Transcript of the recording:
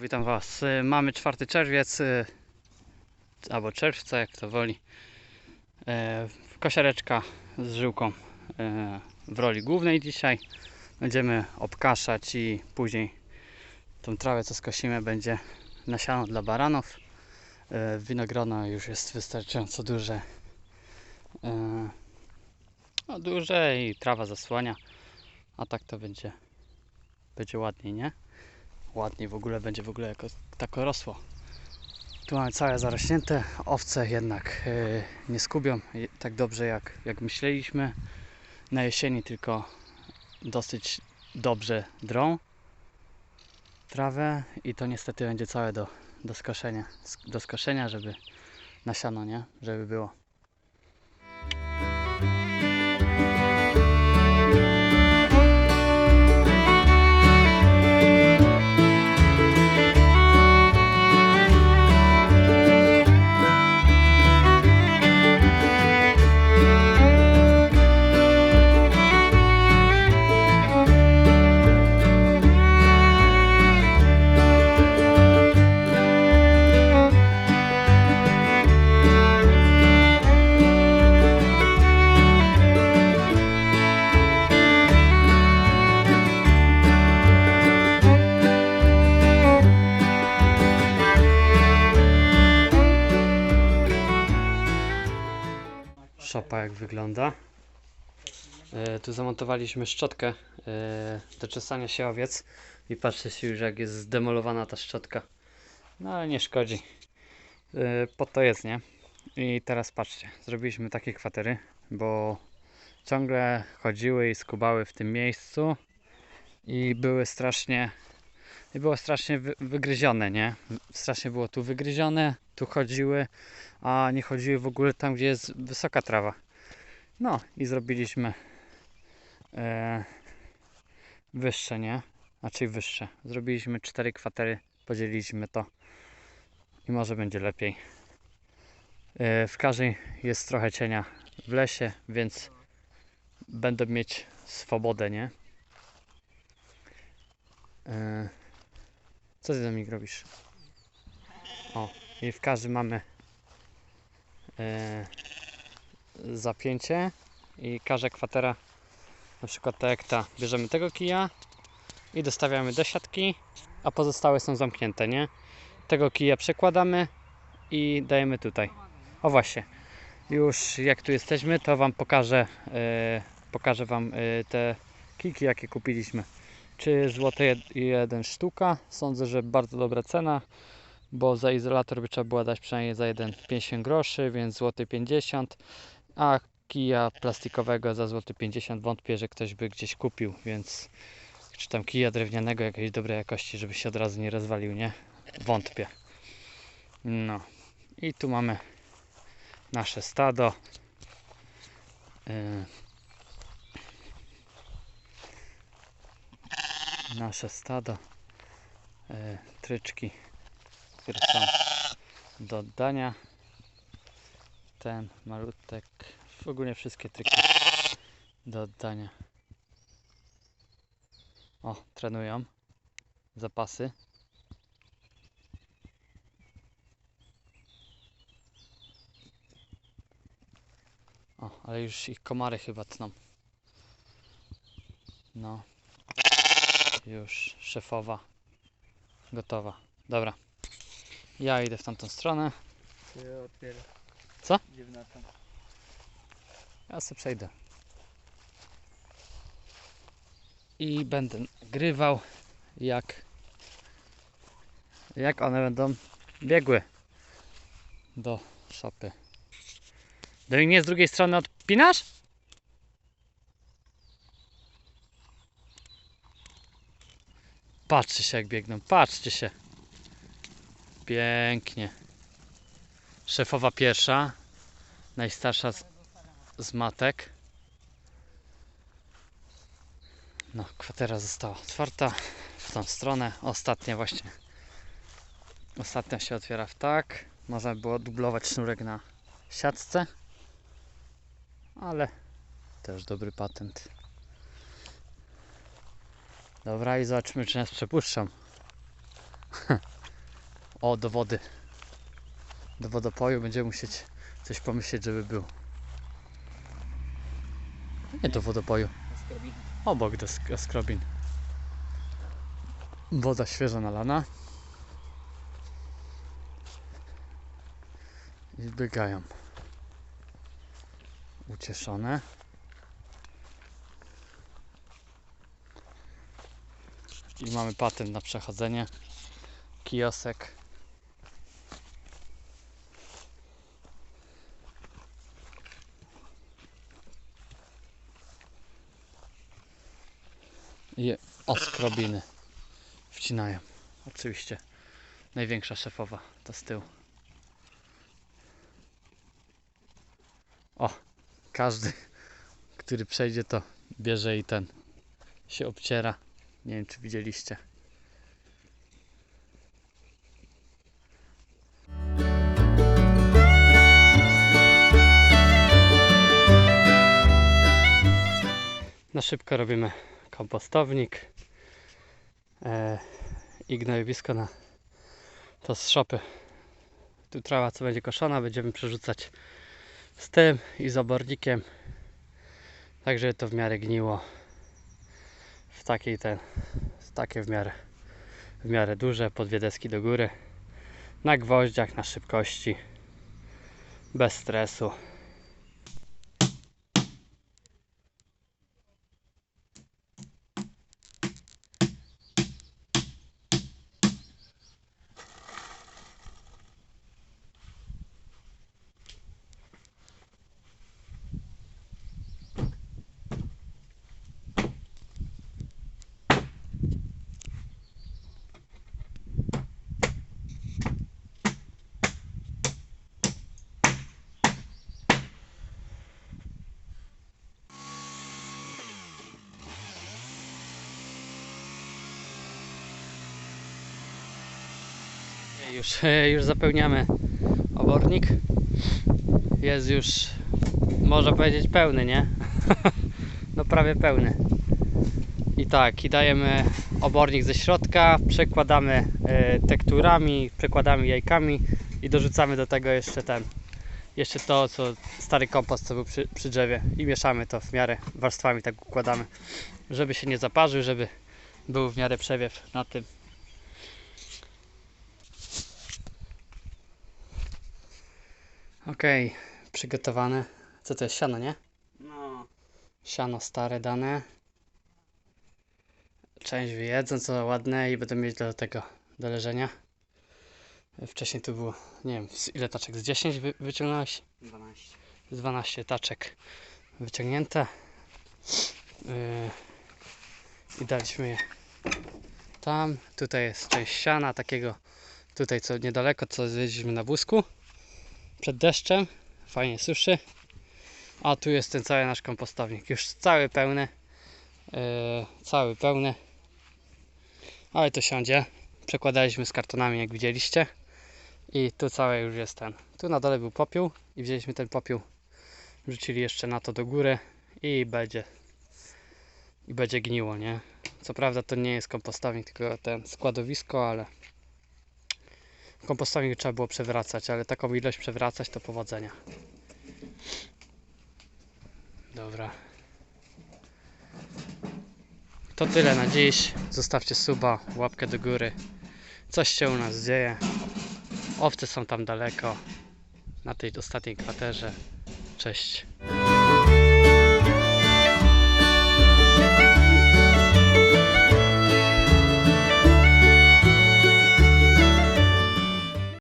Witam Was. Y, Mamy 4 czerwiec, y, albo czerwca, jak to woli. E, Kosiareczka z żyłką w roli głównej dzisiaj. Będziemy obkaszać i później tą trawę, co skosimy, będzie nasiano dla baranów. Winogrona już jest wystarczająco duże. No, duże i trawa zasłania. A tak to będzie, będzie ładniej, nie? Ładniej w ogóle będzie w ogóle jako tako rosło. Tu mamy całe zarośnięte, owce jednak yy, nie skubią tak dobrze jak, jak myśleliśmy. Na jesieni tylko dosyć dobrze drą trawę i to niestety będzie całe do, do skoszenia, sk- do skoszenia, żeby na siano, nie? Żeby było. Szopa jak wygląda. E, tu zamontowaliśmy szczotkę e, do czesania się owiec i patrzcie się już jak jest zdemolowana ta szczotka. No ale nie szkodzi. E, po to jest, nie? I teraz patrzcie, zrobiliśmy takie kwatery, bo ciągle chodziły i skubały w tym miejscu i były strasznie i było strasznie wy, wygryzione, nie? Strasznie było tu wygryzione, tu chodziły, a nie chodziły w ogóle tam, gdzie jest wysoka trawa. No i zrobiliśmy e, wyższe, nie? Znaczy wyższe. Zrobiliśmy cztery kwatery, podzieliliśmy to i może będzie lepiej. E, w każdej jest trochę cienia w lesie, więc będę mieć swobodę, nie? E, co ty Dominik robisz? O, i w każdym mamy e, zapięcie i każda kwatera, na przykład tak jak ta, bierzemy tego kija i dostawiamy do siatki, a pozostałe są zamknięte, nie? Tego kija przekładamy i dajemy tutaj. O właśnie, już jak tu jesteśmy, to Wam pokażę, e, pokażę Wam e, te kijki, jakie kupiliśmy. Czy złote jed- jeden sztuka, sądzę, że bardzo dobra cena, bo za izolator by trzeba było dać przynajmniej za jeden 50 groszy, więc złoty 50, a kija plastikowego za złoty 50 wątpię, że ktoś by gdzieś kupił, więc czy tam kija drewnianego jakiejś dobrej jakości, żeby się od razu nie rozwalił, nie? Wątpię. No. I tu mamy nasze stado. Yy. Nasze stado. Yy, tryczki które są do oddania. Ten malutek, ogólnie wszystkie triki do oddania. O, trenują. Zapasy. O, ale już ich komary chyba tną. No. Już szefowa gotowa. Dobra. Ja idę w tamtą stronę. Co? Ja sobie przejdę. I będę grywał jak jak one będą biegły do szopy. Do nie z drugiej strony odpinasz? Patrzcie się jak biegną, patrzcie się. Pięknie. Szefowa pierwsza, najstarsza z, z matek. No, kwatera została otwarta w tą stronę. Ostatnia właśnie. Ostatnia się otwiera w tak. Można by było dublować sznurek na siatce. Ale też dobry patent. Dobra i zobaczmy czy nas przepuszczą. O, do wody. Do wodopoju będziemy musieć coś pomyśleć, żeby był. Nie do wodopoju. Obok do sk- skrobin. Woda świeżo nalana. I biegają. Ucieszone. I mamy patent na przechodzenie. Kiosek. I oskrobiny wcinają. Oczywiście największa szefowa to z tyłu. O, każdy, który przejdzie to bierze i ten się obciera. Nie wiem czy widzieliście. Na szybko robimy kompostownik e, i gnojowisko na to z szopy. Tu trawa co będzie koszona będziemy przerzucać z tym i z obornikiem tak żeby to w miarę gniło takiej ten takie w miarę w miarę duże po dwie deski do góry. Na gwoździach, na szybkości bez stresu Już, już zapełniamy obornik. Jest już, można powiedzieć, pełny, nie? No prawie pełny. I tak, i dajemy obornik ze środka, przekładamy e, tekturami, przekładamy jajkami i dorzucamy do tego jeszcze ten, jeszcze to, co stary kompost, co był przy, przy drzewie i mieszamy to w miarę warstwami, tak układamy, żeby się nie zaparzył, żeby był w miarę przewiew na tym. Okej, przygotowane. Co to jest siano, nie? No, Siano stare dane. Część wyjedzą, co ładne i będę mieć do tego do leżenia. Wcześniej tu było, nie wiem, ile taczek? Z 10 wy, wyciągnąłeś? 12. Z 12 taczek wyciągnięte. Yy, I daliśmy je tam. Tutaj jest część siana, takiego tutaj co niedaleko, co zwiedziliśmy na wózku. Przed deszczem. Fajnie suszy. A tu jest ten cały nasz kompostownik. Już cały pełny. Yy, cały pełny. Ale to siądzie. Przekładaliśmy z kartonami, jak widzieliście. I tu całe już jest ten. Tu na dole był popiół i wzięliśmy ten popiół. Wrzucili jeszcze na to do góry i będzie i będzie gniło, nie? Co prawda to nie jest kompostownik, tylko ten składowisko, ale kompostownik trzeba było przewracać, ale taką ilość przewracać to powodzenia. Dobra. To tyle na dziś. Zostawcie suba, łapkę do góry. Coś się u nas dzieje. Owce są tam daleko. Na tej ostatniej kwaterze. Cześć.